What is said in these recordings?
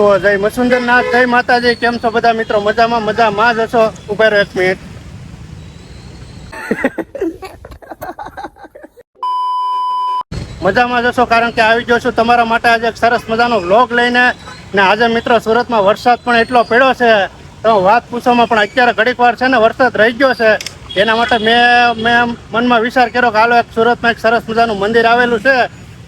તો જય મસુંદરનાથ, જય માતાજી, કેમ છો બધા મિત્રો? મજામાં મજામાં જ હશો? ઊભા એક મિનિટ. મજામાં જશો કારણ કે આવી ગયો છું તમારા માટે આજે એક સરસ મજાનો વ્લોગ લઈને. ને આજે મિત્રો સુરતમાં વરસાદ પણ એટલો પડ્યો છે. તો વાત પૂછવામાં પણ અત્યારે ઘડીક વાર છે ને વરસાદ રહી ગયો છે. એના માટે મેં મેં મનમાં વિચાર કર્યો કે હાલો એક સુરતમાં એક સરસ મજાનું મંદિર આવેલું છે.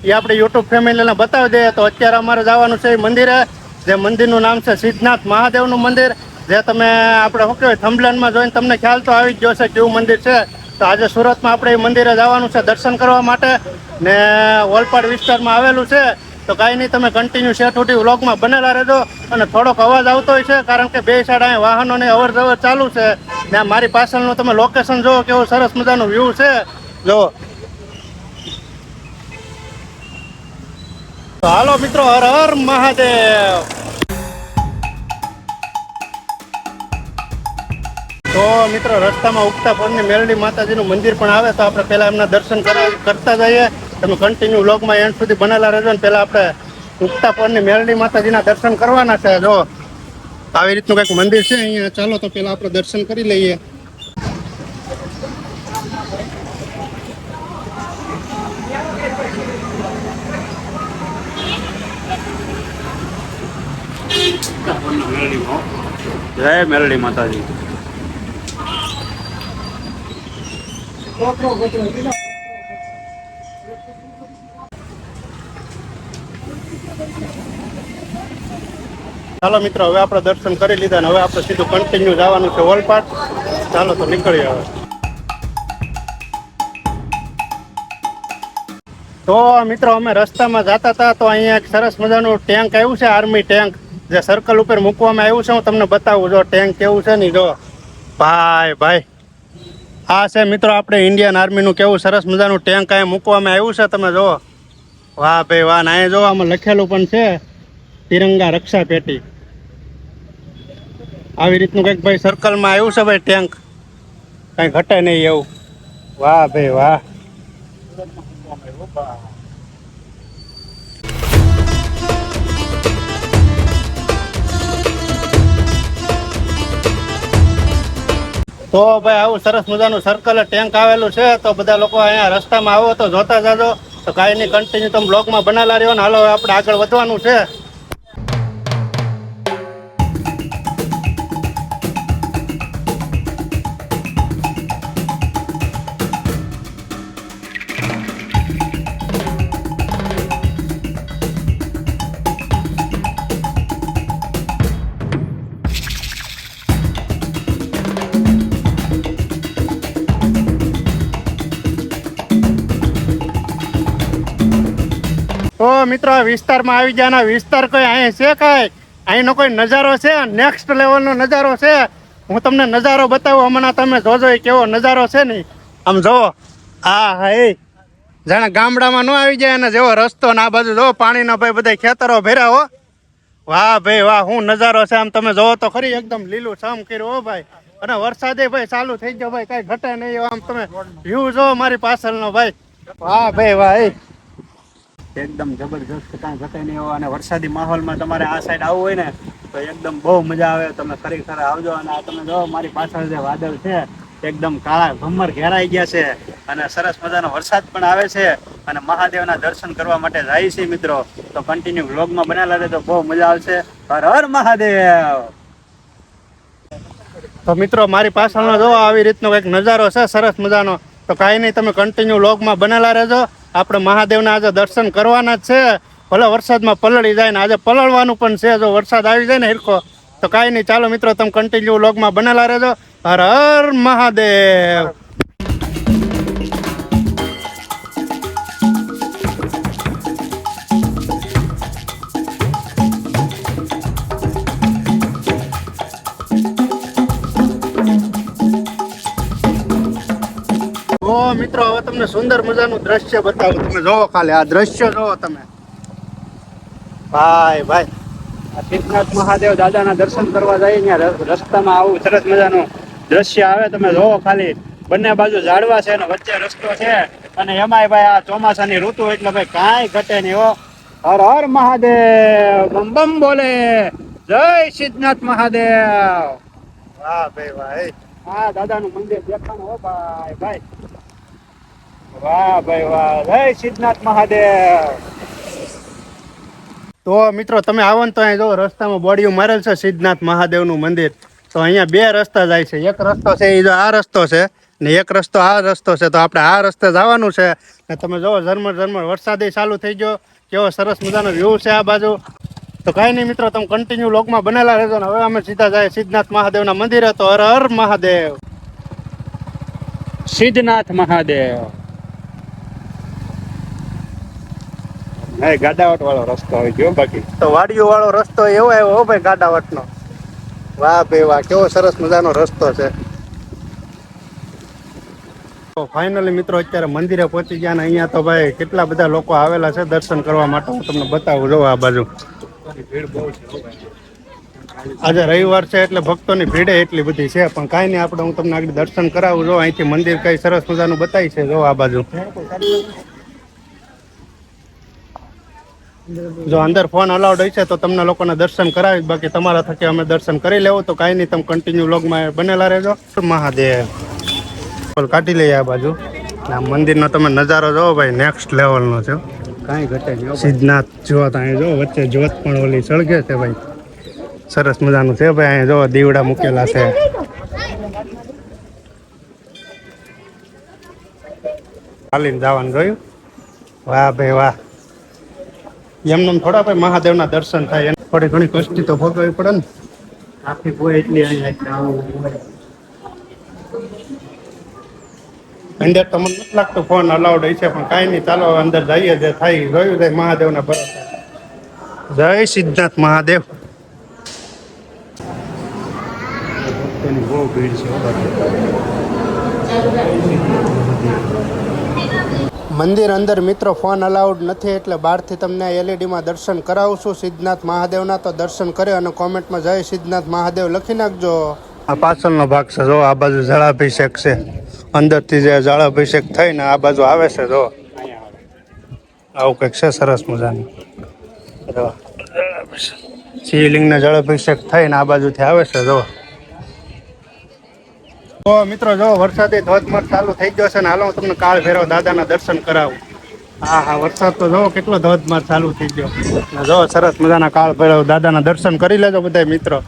એ આપણે યુટ્યુબ ફેમિલીને બતાવી દઈએ. તો અત્યારે અમારે જવાનું છે એ મંદિરે. જે મંદિરનું નામ છે સિદ્ધનાથ મહાદેવનું મંદિર, જે તમે આપણે શું કહેવાય, થંભલેનમાં જોઈને તમને ખ્યાલ તો આવી ગયો છે કેવું મંદિર છે. તો આજે સુરતમાં આપણે એ મંદિરે જવાનું છે દર્શન કરવા માટે ને ઓલપાડ વિસ્તારમાં આવેલું છે. તો કાંઈ નહીં, તમે કન્ટિન્યુ ઉઠી વ્લોગમાં બનેલા રહેજો અને થોડોક અવાજ આવતો હોય છે, કારણ કે બે સાઈડ અહીંયા વાહનોની અવર જવર ચાલુ છે. ને મારી પાછળનું તમે લોકેશન જુઓ, કેવું સરસ મજાનું વ્યૂ છે. જો હાલો મિત્રો, હર હર મહાદેવ. તો મિત્રો, રસ્તામાં ઉગતા પરની મેરડી માતાજીનું મંદિર પણ આવે, તો આપણે પહેલા એમના દર્શન કરતા જઈએ. તમે કન્ટિન્યુ વ્લોગમાં એન્ડ સુધી બનેલા રહેજો ને પહેલા આપણે ઉગતા પરની મેરડી માતાજીના દર્શન કરવાના છે. જો, આવી રીતનું કંઈક મંદિર છે, અહીંયા ચાલો તો પહેલાં આપણે દર્શન કરી લઈએ. જય મેલડી માતાજી. ચાલો મિત્રો, હવે આપણે દર્શન કરી લીધા ને હવે આપણે સીધું કન્ટિન્યુ જવાનું છે ઓલપાટ ચાલો તો નીકળીએ હવે. તો મિત્રો, અમે રસ્તામાં જતા હતા તો અહીંયા એક સરસ મજાનું ટેન્ક આવ્યું છે, આર્મી ટેન્ક. જે સર્કલ ઉપર મૂકવામાં આવ્યું છે, હું તમને બતાવું. જો ટેન્ક કેવું છે ને જો. ભાઈ ભાઈ. આ છે મિત્રો આપણે ઇન્ડિયન આર્મીનું કેવું સરસ મજાનું ટેન્ક અહીંયા મૂકવામાં આવ્યું છે, તમે જુઓ. વાહ, ભાઈ, વાહ. ને જો આમાં લખેલું પણ છે, તિરંગા રક્ષા પેટી. આવી રીતનું કંઈક ભાઈ સર્કલમાં આવ્યું છે ભાઈ ટેન્ક કંઈ ઘટે નહીં એવું. વાહ, ભાઈ, વાહ. તો ભાઈ આવું સરસ મજાનું સર્કલ ટેન્ક આવેલું છે, તો બધા લોકો અહીંયા રસ્તામાં આવો તો જોતા જાજો. તો કાંઈ નહીં કન્ટિન્યુ તમે બ્લોગમાં બનાવેલા રહ્યો ને હાલો આપણે આગળ વધવાનું છે. તો મિત્રો વિસ્તારમાં આવી ગયા વિસ્તાર કોઈ અહીં છે કાંઈ? અહીંનો કોઈ નજારો છે? નેક્સ્ટ લેવલનો નજારો છે? હું તમને નજારો બતાવું, હમણાં તમે જોજો એ કેવો નજારો છે ને. આમ જોવો. હા હા એ જાણે ગામડામાં ન આવી જાય અને જેવો રસ્તો ને બાજુ જો, પાણીના ભાઈ બધા ખેતરો ભેરા હો. વાહ ભાઈ, વાહ હું નજારો છે? આમ તમે જોવો તો ખરી એકદમ લીલું છમ કર્યું હો ભાઈ. અને વરસાદે ભાઈ ચાલુ થઈ ગયો ભાઈ, કઈ ઘટે નહીં આમ તમે વ્યૂ જો મારી પાછળનો ભાઈ. વાહ ભાઈ, વાહ એ એકદમ જબરજસ્ત કાંઈ ઘટે નહીં હોય અને વરસાદી માહોલમાં તમારે આ સાઈડ આવવું હોય ને, તો એકદમ બહુ મજા આવે. તમે ખરેખર આવજો અને આ તમે જો, મારી પાછળ જે વાદળ છે, એકદમ કાળા ભમર ઘેરાઈ ગયા છે અને સરસ મજાનો વરસાદ પણ આવે છે અને મહાદેવના દર્શન કરવા માટે જાય છે મિત્રો. તો કન્ટિન્યુ વ્લોગમાં રહે રહેજો, બહુ મજા આવશે. હર હર મહાદેવ! તો મિત્રો, મારી પાછળનો જો આવી રીતનો કંઈક નજારો છે, સરસ મજાનો. તો કાંઈ નહીં, તમે કન્ટિન્યુ વ્લોગમાં બનેલા રહેજો. આપણે મહાદેવના આજે દર્શન કરવાના જ છે. ભલે વરસાદમાં પલળી જાય ને આજે પલળવાનું પણ છે. જો વરસાદ આવી જાય ને હિરકો તો કાંઈ નહીં. ચાલો મિત્રો, તમે કન્ટિન્યુ લોગમાં બનેલા રહેજો. હર હર મહાદેવ. તમને સુંદર મજાનું દ્રશ્ય બતાવું. તમે જોવો ખાલી, આ દ્રશ્ય જોવો તમે. ભાઈ ભાઈ, આ સિદ્ધનાથ મહાદેવ દાદાના દર્શન કરવા જઈએ ત્યાં રસ્તામાં આવું સરસ મજાનું દ્રશ્ય આવે, તમે જોવો ખાલી. બંને બાજુ ઝાડવા છે અને વચ્ચે રસ્તો છે. અને એમાંય ભાઈ આ ચોમાસાની ઋતુ એટલે ભાઈ કાંઈ ઘટે નહીં હો. હર હર મહાદેવ, બમ બમ બોલે. જય સિદ્ધનાથ મહાદેવ. વાહ ભાઈ ભાઈ. હા દાદાનું મંદિર દેખાણું હો ભાઈ ભાઈ. વાહ ભાઈ વાહ. જય સિદ્ધનાથ મહાદેવ. તો મિત્રો તમે આવો ને તો અહીં જો રસ્તામાં બોડીયું મારેલ છે સિદ્ધનાથ મહાદેવનું મંદિર. તો અહીંયા બે રસ્તા જાય છે. એક રસ્તો છે એ જો આ રસ્તો છે ને એક રસ્તો આ રસ્તો છે. તો આપણે આ રસ્તે જવાનું છે. ને તમે જો ઝરમર ઝરમર વરસાદે ચાલુ થઈ ગયો. કેવો સરસ મજાનો વ્યૂ છે આ બાજુ. તો કાંઈ નહીં મિત્રો તમે કન્ટિન્યુ લોકમાં બનેલા રહેજો ને. હવે અમે સીધા જાય સિદ્ધનાથ મહાદેવના મંદિરે. તો હર હર મહાદેવ. સિદ્ધનાથ મહાદેવ. હા ગાડાવટ વાળો રસ્તો આવી ગયો બાકી. તો વાડીઓ વાળો રસ્તો એવો આવ્યો હો ભાઈ ગાડાવટનો. વાહ ભાઈ વાહ કેવો સરસ મજાનો રસ્તો છે. તો ફાઇનલી મિત્રો અત્યારે મંદિરે પહોંચી ગયા ને અહીંયા તો ભાઈ કેટલા બધા લોકો આવેલા છે દર્શન કરવા માટે હું તમને બતાવું જો આ બાજુ. આજે રવિવાર છે એટલે ભક્તોની ભીડે એટલી બધી છે પણ કાંઈ નહીં આપણે હું તમને આગળ દર્શન કરાવું જો અહીંથી મંદિર કઈ સરસ મજાનું બતાવી છે જો આ બાજુ. જો અંદર ફોન અલાઉડ હોય છે તો તમને લોકોને દર્શન કરાવી બાકી તમારા થકી અમે દર્શન કરી લેવું તો કાંઈ નહીં તમે કન્ટિન્યુ લોગમાં બનેલા રહેજો. મહાદેવ. કાઢી લઈએ આ બાજુ. આ મંદિરનો તમે નજારો જોવો ભાઈ નેક્સ્ટ લેવલનો છે. કાંઈ ઘટે નહીં. સિદ્ધનાથ જોત અહીં જો વચ્ચે જોત પણ ઓલી સળગે છે ભાઈ. સરસ મજાનું છે ભાઈ અહીં જો દીવડા મૂકેલા છે. ચાલીને જવાનું જોયું? વાહ ભાઈ વાહ. એમને થોડા ભાઈ મહાદેવના દર્શન થાય એને થોડી ઘણી કષ્ટી તો ભોગવવી પડે ને આખી હોય એટલી. અંદર તો મને નથી લાગતું ફોન અલાઉડ હોય છે પણ કાંઈ નહીં ચાલો અંદર જઈએ જે થાય જોયું જાય મહાદેવના ભરોસે જય સિદ્ધાર્થ મહાદેવ બહુ ભીડ છે. મંદિર અંદર મિત્રો ફોન અલાઉડ નથી એટલે બહારથી તમને એલઈડીમાં દર્શન કરાવશું. સિદ્ધનાથ મહાદેવના તો દર્શન કરે અને કોમેન્ટમાં જય સિદ્ધનાથ મહાદેવ લખી નાખજો. આ પાછળનો ભાગ છે, જો આ બાજુ જળાભિષેક છે. અંદરથી જે જળાભિષેક થઈને આ બાજુ આવે છે, જો. આવું કંઈક છે સરસ મજાનું. જો. શિવલિંગને જળાભિષેક થઈને આ બાજુથી આવે છે, જો. તો મિત્રો, જો વરસાદે ધોધમાર ચાલુ થઈ ગયો છે ને, હાલો હું તમને કાળ ભૈરવ દાદાના દર્શન કરાવું. હા હા, વરસાદ તો જો કેટલો ધોધમાર ચાલુ થઈ ગયો. જો, સરસ મજાના કાળ ભૈરવ દાદાના દર્શન કરી લેજો બધા મિત્રો.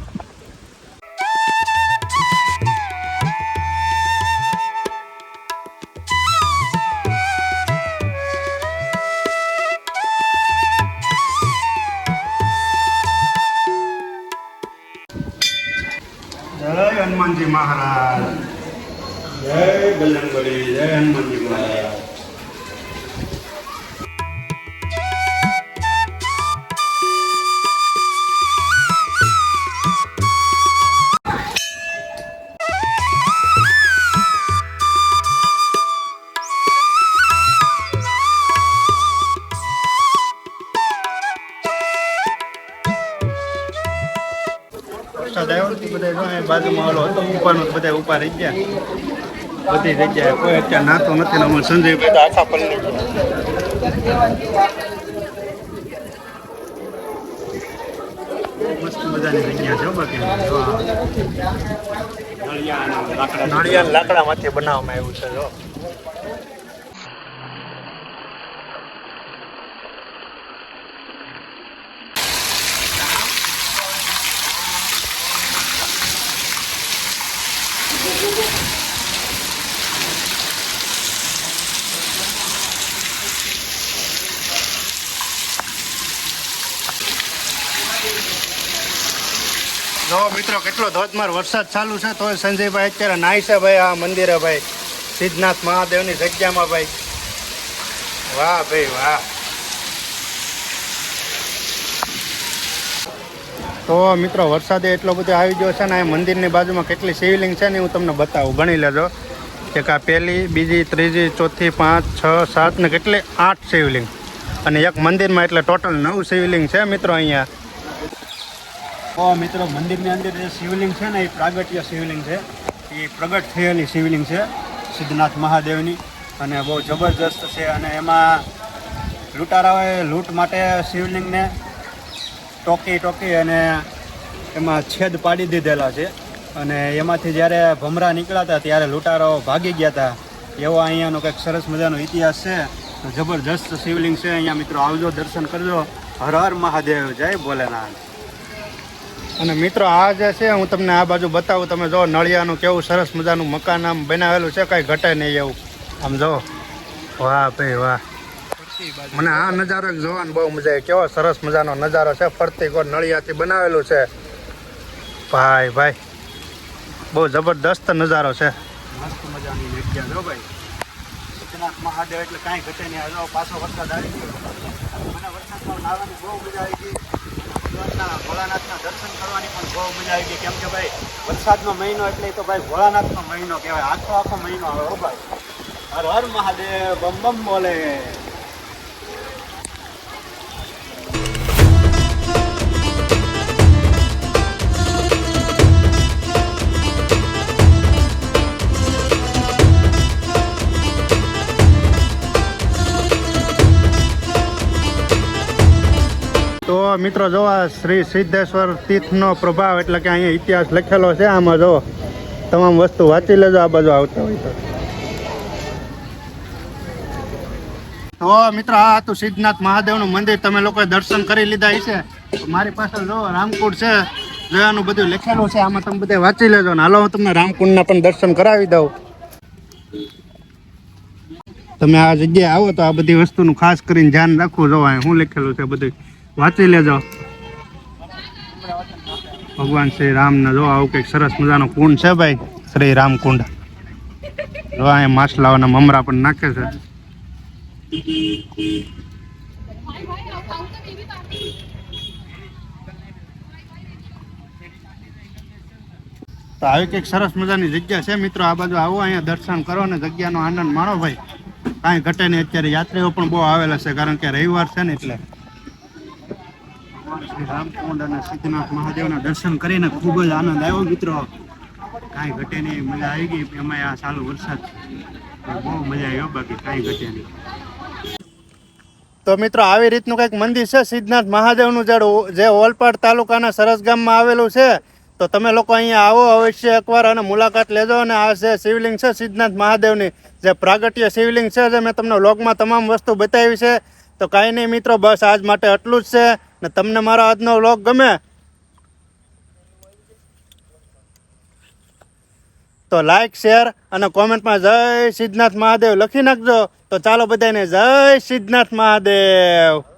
હતો ઉપાનો બધા ઉપા રહી ગયા. બધી જગ્યાએ કોઈ અત્યારે નાતો નથી ને અમારે સંજયભાઈ તો આખા પલ્લી મસ્ત મજાની જગ્યા છે બાકી. નળિયા લાકડામાંથી બનાવવામાં આવ્યું છે, જો. જો મિત્રો, કેટલો ધોધમાર વરસાદ ચાલુ છે તો સંજયભાઈ અત્યારે નાય છે ભાઈ આ મંદિરે ભાઈ. સિદ્ધનાથ મહાદેવની જગ્યામાં ભાઈ. વાહ ભાઈ, વાહ. તો મિત્રો, વરસાદે એટલો બધો આવી ગયો છે ને, આ મંદિરની બાજુમાં કેટલી શિવલિંગ છે ને, હું તમને બતાવું. ગણી લેજો. એક આ પહેલી, બીજી, ત્રીજી, ચોથી, પાંચ, છ, સાત ને કેટલી? આઠ શિવલિંગ. અને એક મંદિરમાં એટલે ટોટલ નવ શિવલિંગ છે મિત્રો અહીંયા. તો મિત્રો, મંદિરની અંદર જે શિવલિંગ છે ને, એ પ્રાગટ્ય શિવલિંગ છે. એ પ્રગટ થયેલી શિવલિંગ છે, સિદ્ધનાથ મહાદેવની. અને બહુ જબરજસ્ત છે. અને એમાં લૂંટારાઓએ લૂંટ માટે શિવલિંગને ટોકી ટોકી અને એમાં છેદ પાડી દીધેલા છે. અને એમાંથી જ્યારે ભમરા નીકળ્યા હતા ત્યારે લૂંટારાઓ ભાગી ગયા હતા. એવો અહીંયાનો કંઈક સરસ મજાનો ઇતિહાસ છે. તો જબરજસ્ત શિવલિંગ છે. અહીંયા મિત્રો આવજો, દર્શન કરજો. હર હર મહાદેવ. જય ભોલેનાથ. અને મિત્રો આ જે છે, હું તમને આ બાજુ બતાવું. તમે જો નળિયાનું કેવું સરસ મજાનું મકાન આમ બનાવેલું છે, કાંઈ ઘટે નહીં એવું. આમ જો. વાહ ભાઈ વાહ. મને આ નજારો જોવાનો બહુ મજા આવી. કેવો સરસ મજાનો નજારો છે. ફરતી કોઈ નળિયાથી બનાવેલું છે. ભાઈ ભાઈ. બહુ જબરદસ્ત નજારો છે. મસ્ત મજાની જગ્યા જો ભાઈ. સિદ્ધનાથ મહાદેવ એટલે કાંઈ ઘટે નહીં. આ પાછો વરસાદ આવી ગયો. મને વરસાદમાં નાહવાની બહુ મજા આવી ગઈ. ભોળાનાથના દર્શન કરવાની પણ બહુ મજા આવી ગઈ. કેમ કે ભાઈ વરસાદનો મહિનો એટલે તો ભાઈ ભોળાનાથનો મહિનો કહેવાય. આખો આખો મહિનો આવે હો ભાઈ. હર હર મહાદેવ બમ બમ બોલે. મિત્રો જો આ શ્રી સિદ્ધેશ્વર તીર્થનો પ્રભાવ એટલે કે અહીંયા ઇતિહાસ લખેલો છે. આમાં જો તમામ વસ્તુ વાંચી લેજો, આ બાજુ આવતા હોય તો. મિત્રો, આ હતું સિદ્ધનાથ મહાદેવનું મંદિર. તમે લોકોએ દર્શન કરી લીધા છે મારી પાસે જો રામકુંડ છે. જોયાનું બધું લખેલું છે. આમાં તમે બધા વાંચી લેજો. ને હાલો, હું તમને રામકુંડના પણ દર્શન કરાવી દઉં. તમે આ જગ્યાએ આવો તો આ બધી વસ્તુનું ખાસ કરીને ધ્યાન રાખવું. જો શું લખેલું છે બધું. વાંચી લેજો. ભગવાન શ્રી રામના જો આવું કંઈક સરસ મજાનો કુંડ છે ભાઈ, શ્રી રામ કુંડ જો અહીંયા માછલાઓના મમરા પણ નાખે છે. તો આવી કંઈક સરસ મજાની જગ્યા છે મિત્રો. આ બાજુ આવો, અહીંયા દર્શન કરો ને જગ્યાનો આનંદ માણો ભાઈ. કાંઈ ઘટે નહીં, અત્યારે યાત્રીઓ પણ બહુ આવેલા છે, કારણ કે રવિવાર છે ને એટલે. શ્રી રામકુંડ અને સિદ્ધનાથ મહાદેવના દર્શન કરીને ખૂબ જ આનંદ આવ્યો મિત્રો. કાંઈ ઘટે નહીં, મજા આવી ગઈ. એમાં આ સારો વરસાદ. બહુ મજા આવ્યો બાકી કાંઈ ઘટે નહીં. તો મિત્રો, આવી રીતનું કંઈક મંદિર છે? સિદ્ધનાથ મહાદેવનું જે જે ઓલપાડ તાલુકાના સરસ ગામમાં આવેલું છે, તો તમે લોકો અહીંયા આવો અવશ્ય એકવાર અને મુલાકાત લેજો. અને આ જે શિવલિંગ છે, સિદ્ધનાથ મહાદેવની, જે પ્રાગટ્ય શિવલિંગ છે, જે મેં તમને વ્લોગમાં તમામ વસ્તુ બતાવી છે, તો કાંઈ નહીં મિત્રો, બસ આજ માટે આટલું જ છે. ને તમને મારો આજનો વ્લોગ ગમે તો લાઈક શેર અને કોમેન્ટમાં જય સિદ્ધનાથ મહાદેવ લખી નાખજો. તો ચાલો બધાને જય સિદ્ધનાથ મહાદેવ.